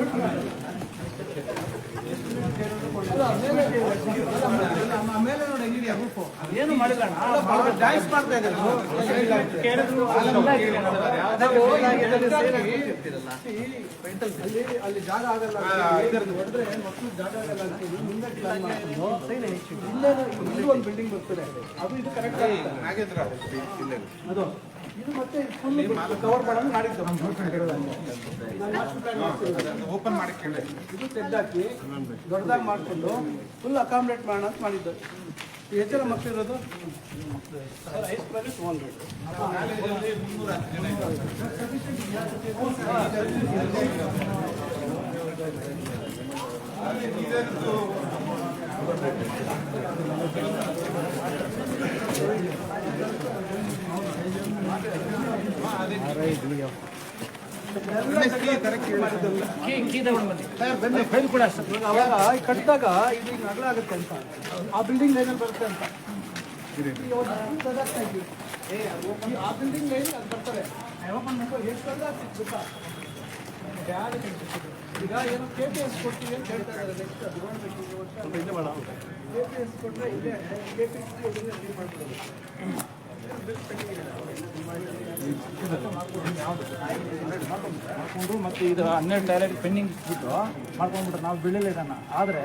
Good. ಅಲ್ಲಿ ಅಲ್ಲಿ ಜಾಗ ಆಗಲ್ಲ ಹೊಡೆದ್ರೆ ಮಕ್ಕಳು ಜಾಗ ಆಗಲ್ಲ ಅಂತ ಮುಂದೆ ಪ್ಲಾನ್ ಮಾಡ್ಕೊಂಡು ಇಲ್ಲೇ ಇಲ್ಲಿ ಒಂದು ಬಿಲ್ಡಿಂಗ್ ಬರ್ತದೆ. ಅದು ಇದು ಕರೆಕ್ಟ್ ಅದು. ಇದು ಮತ್ತೆ ಫುಲ್ ಕವರ್ ಮಾಡೋದು ಮಾಡಿದ್ದು ಓಪನ್ ಮಾಡಿ ಇದು ತೆಗ್ದಾಕಿ ದೊಡ್ಡದಾಗಿ ಮಾಡಿಕೊಂಡು ಫುಲ್ ಅಕಾಮಡೇಟ್ ಮಾಡೋಣ ಅಂತ ಮಾಡಿದ್ದು. ಎಷ್ಟು ಜನ ಮಕ್ಕಳಿರೋದು ಟೂ ಹಂಡ್ರೆಡ್ ಕೀ ಕೀ ತಗೊಂಡು ಬನ್ನಿ ಫೈಲ್ ಕೂಡ ಅಷ್ಟೇ ಅವಾಗ ಕಟ್ಟಿದಾಗ ಇದು ಈಗ ಅಗಲ ಆಗುತ್ತೆ ಅಂತ. ಆ ಬಿಲ್ಡಿಂಗ್ ಲೈನಲ್ಲಿ ಬರುತ್ತೆ ಅಂತ. ಆ ಬಿಲ್ಡಿಂಗ್ ಲೈನ್ ಅದು ಬರ್ತಾರೆ? ಈಗ ಏನು ಕೆ ಪಿ ಎಸ್ ಕೊಡ್ತೀವಿ ಅಂತ ಹೇಳ್ತಾ ಇದ್ದಾರೆ ನೆಕ್ಸ್ಟ್ ಅದು ಕೆ ಪಿ ಎಸ್ ಕೊಟ್ಟರೆ ಇದೆ ಕೆ ಪಿ ಎಸ್ ಮಾಡ್ಕೊಳ್ಳೋದು ಮಾಡ್ಕೊಂಡು ಮತ್ತೆ ಇದು ಹನ್ನೆರಡು ಟಾಯ್ಲೆಟ್ ಪೆಂಡಿಂಗ್ ಇಟ್ಬಿಟ್ಟು ಮಾಡ್ಕೊಂಡ್ಬಿಟ್ರೆ ನಾವು ಬೀಳಲಿ ಇದನ್ನು. ಆದರೆ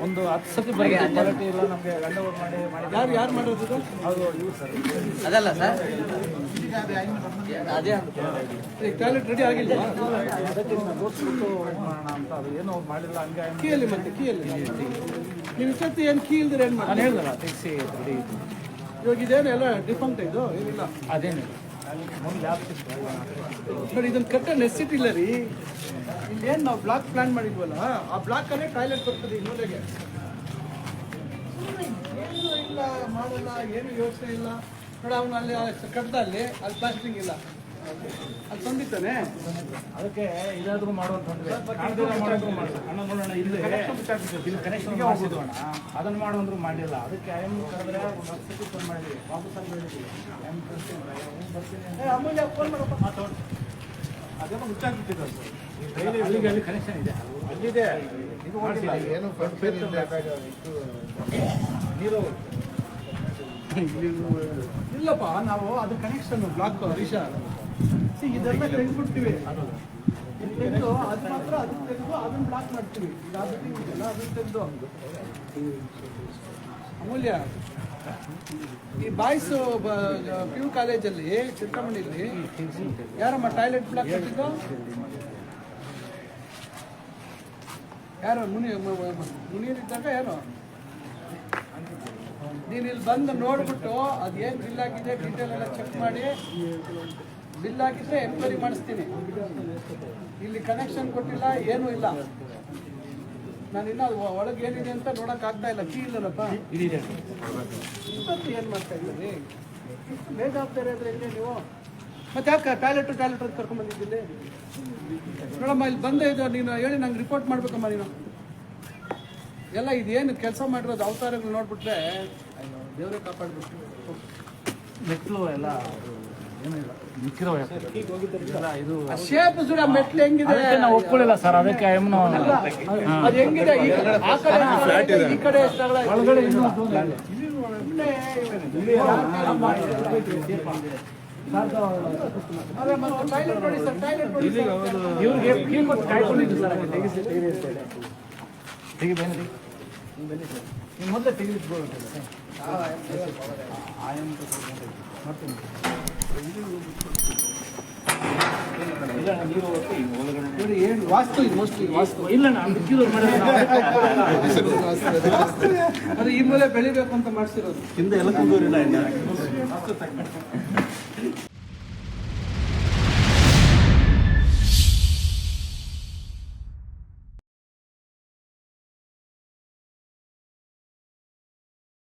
ಒಂದು ಹತ್ತು ಸತಿ ಬರೀ ಕ್ವಾಲಿಟಿ ಇಲ್ಲ ನಮಗೆ ಗಂಡ ಮಾಡಿ ಮಾಡಿ ಯಾರು ಯಾರು ಮಾಡಿರೋದು ಅದು ಇವ್ರು ಸರ್. ಅದಲ್ಲ ಸರ್? ಅದೇ ಈಗ ಟಾಯ್ಲೆಟ್ ರೆಡಿ ಆಗಿಲ್ಲ ಅದಕ್ಕೆ ತೋರಿಸ್ಬಿಟ್ಟು ಮಾಡೋಣ ಅಂತ ಅದು ಏನೋ ಅವ್ರು ಮಾಡಿಲ್ಲ ಹಂಗೆ ಕೀಯಲ್ಲಿ ಮತ್ತೆ ಕೀಯಲ್ಲಿ ನೀವು ಇಷ್ಟೊತ್ತು ಏನು ಕೀ ಇಲ್ದಿರ ಏನು ಮಾಡಿ ಹೇಳ್ದಲ್ಲ ತೆಗ್ಸಿ ರೆಡಿ ಇವಾಗ ಇದೇನು ಎಲ್ಲ ಡಿಫಂಟ್ ಇದು? ಏನಿಲ್ಲ? ಅದೇನಿಲ್ಲ. ನೋಡಿ ಇದನ್ನ ಕಟ್ಟ ನೆಸಿಟಿ ಇಲ್ಲ ರೀ. ಇಲ್ಲೇನು ನಾವು ಬ್ಲಾಕ್ ಪ್ಲಾನ್ ಮಾಡಿದ್ವಲ್ಲ, ಆ ಬ್ಲಾಕ್ ಅಲ್ಲೇ ಟಾಯ್ಲೆಟ್ ಬರ್ತದೆ ಇನ್ನೊಂದಿಗೆ ಏನು ಇಲ್ಲ, ಮಾಡಲ್ಲ, ಏನು ಯೋಚನೆ ಇಲ್ಲ. ನೋಡಿ, ಅವನು ಅಲ್ಲಿ ಕಟ್ಟದ ಅಲ್ಲಿ ಅಲ್ಲಿ ಪ್ಲಾಸ್ಟಿಂಗ್ ಇಲ್ಲ. ಅಲ್ಲಿ ತಂದಿತ್ತಾನೆ ಅದಕ್ಕೆ ಇದಾದ್ರೂ ಮಾಡುವಂತ ಅಣ್ಣ ನೋಡೋಣ ಇಲ್ಲಿ ಇಲ್ಲಿ ಕನೆಕ್ಷನ್ ಮಾಡಿಸಿದ್ವು ಅಣ್ಣ. ಅದನ್ನ ಮಾಡುವಂದ್ರು ಮಾಡಿಲ್ಲ. ಅದಕ್ಕೆ ಐ ಎಂ ಕರೆದ್ರೆ ಒಂದು ಹತ್ತು ಫೋನ್ ಮಾಡಿದ್ವಿ. ಹೇಳಿದ್ವಿ. ಐ ಎಂ ಬರ್ತೀನಿ ಏ, ಅಮೂಲ್ಯ ಫೋನ್ ಮಾಡಪ್ಪ. ಮಾತಾಡಿ ಅದು. ಅಲ್ಲಿಗೆ ಅಲ್ಲಿ ಕನೆಕ್ಷನ್ ಇದೆ. ಅಲ್ಲಿದೆ. ಇದು ಏನು ನೀರು ಇಲ್ಲಪ್ಪ. ನಾವು ಅದು ಕನೆಕ್ಷನ್ ಬ್ಲಾಕ್ See, ಇದೆಲ್ಲ ತೆಗೆದ್ಬಿಡ್ತೀವಿ. ತೆಗೆದು, ಅದು ಮಾತ್ರ ಅದನ್ನ ತೆಗೆದು ಅದನ್ನ ಬ್ಲಾಕ್ ಮಾಡ್ತೀವಿ. ಈಗ ಬಿಲ್ಡಿಂಗ್ ಇದೆಯಲ್ಲ ಅದನ್ನ ತೆಗೆದು. ಅಮೂಲ್ಯ, ಈ ಬಾಯ್ಸ್ ಪಿ ಯು ಕಾಲೇಜಲ್ಲಿ ಚಿತ್ರಮಣಿಯಲ್ಲಿ ಯಾರಮ್ಮ ಟಾಯ್ಲೆಟ್ ಬ್ಲಾಕ್ ಕೊಟ್ಟಿದ್ದು? ಯಾರು, ಮುನಿ ಮುನಿಯಲ್ಲಿದ್ದಾಗ ಯಾರು? ನೀನು ಇಲ್ಲಿ ಬಂದು ನೋಡ್ಬಿಟ್ಟು ಅದೇನು ಬಿಲ್ ಆಗಿದೆ ಡೀಟೇಲ್ ಎಲ್ಲ ಚೆಕ್ ಮಾಡಿ. ಬಿಲ್ ಹಾಕಿದ್ರೆ ಎನ್ಕ್ವೈರಿ ಮಾಡಿಸ್ತೀನಿ. ಇಲ್ಲಿ ಕನೆಕ್ಷನ್ ಕೊಟ್ಟಿಲ್ಲ ಏನೂ ಇಲ್ಲ. ನಾನು ಇನ್ನೂ ಒಳಗೆ ಏನಿದೆ ಅಂತ ನೋಡಕ್ ಆಗ್ತಾ ಇಲ್ಲ. ಕೀ ಇಲ್ಲಲ್ಲಪ್ಪ. ಇದಿದೆ. ಇಷ್ಟೊತ್ತು ಏನು ಮಾಡ್ತಾ ಇದ್ದೀರಿ? ಬೇಜವಾಬ್ದಾರಿ ಅಂದ್ರೆ ಹೆಂಗೆ ನೀವು? ಮತ್ತೆ ಯಾಕೆ ಟಾಯ್ಲೆಟ್ ಟಾಯ್ಲೆಟ್ ಅಂತ ಕರ್ಕೊಂಡ್ ಬಂದಿದ್ದೀನಿ ನೋಡಮ್ಮ ಇಲ್ಲಿ ಬಂದೇ ಇದು ನೀನು ಹೇಳಿ ನಂಗೆ ರಿಪೋರ್ಟ್ ಮಾಡ್ಬೇಕಮ್ಮ ನೀನು. ಎಲ್ಲ ಇದೇನು ಕೆಲಸ ಮಾಡಿರೋದು ಅವತಾರಗಳು ನೋಡ್ಬಿಟ್ರೆ ದೇವರೇ ಕಾಪಾಡ್ಬಿಟ್ಟು ಮೆಟ್ಲು ಎಲ್ಲ ಶೇಪ್ ಸುಡ ಮೆಟ್ಲು ಹೆಂಗಿದೆ ಅದಕ್ಕೆ ನಾವು ಒಪ್ಕೊಳ್ಳಿಲ್ಲ ಸರ್ ಅದಕ್ಕೆ ಎಮ್ನು ಅದು ಹೆಂಗಿದೆ ಈ ಕಡೆ- ಆ ಕಡೆ ಎಷ್ಟು ಈ ಕಡೆ? ಒಳಗಡೆ ಸರ್. ಇವ್ರಿಗೆ ಕೀ ಕೊಟ್ಟು ಕಾಯ್ಕೊಂಡಿದ್ದು ಸರ್ ಅಲ್ಲಿ ತೆಗಿಸಿ ತೆಗಿರಿ ಅಂತ ಹೇಳಿ ತೆಗಿ ಬನ್ನಿ ತೆಗಿ. ನೀವು ಬನ್ನಿ ಸರ್ ನೀವು ಮೊದಲೇ ತೆಗೆದಿಟ್ಬೋದು ಮಾಡ್ತೀನಿ ಏನು ವಾಸ್ತು ಇದು ಮೋಸ್ಟ್ಲಿ ವಾಸ್ತು. ಇಲ್ಲ ಅದು ಈ ಮೂಲೆ ಬೆಳಿಬೇಕು ಅಂತ ಮಾಡಿಸಿರೋದು. ಹಿಂದೆ ಎಲ್ಲ ಕುಂದೂರಿಲ್ಲ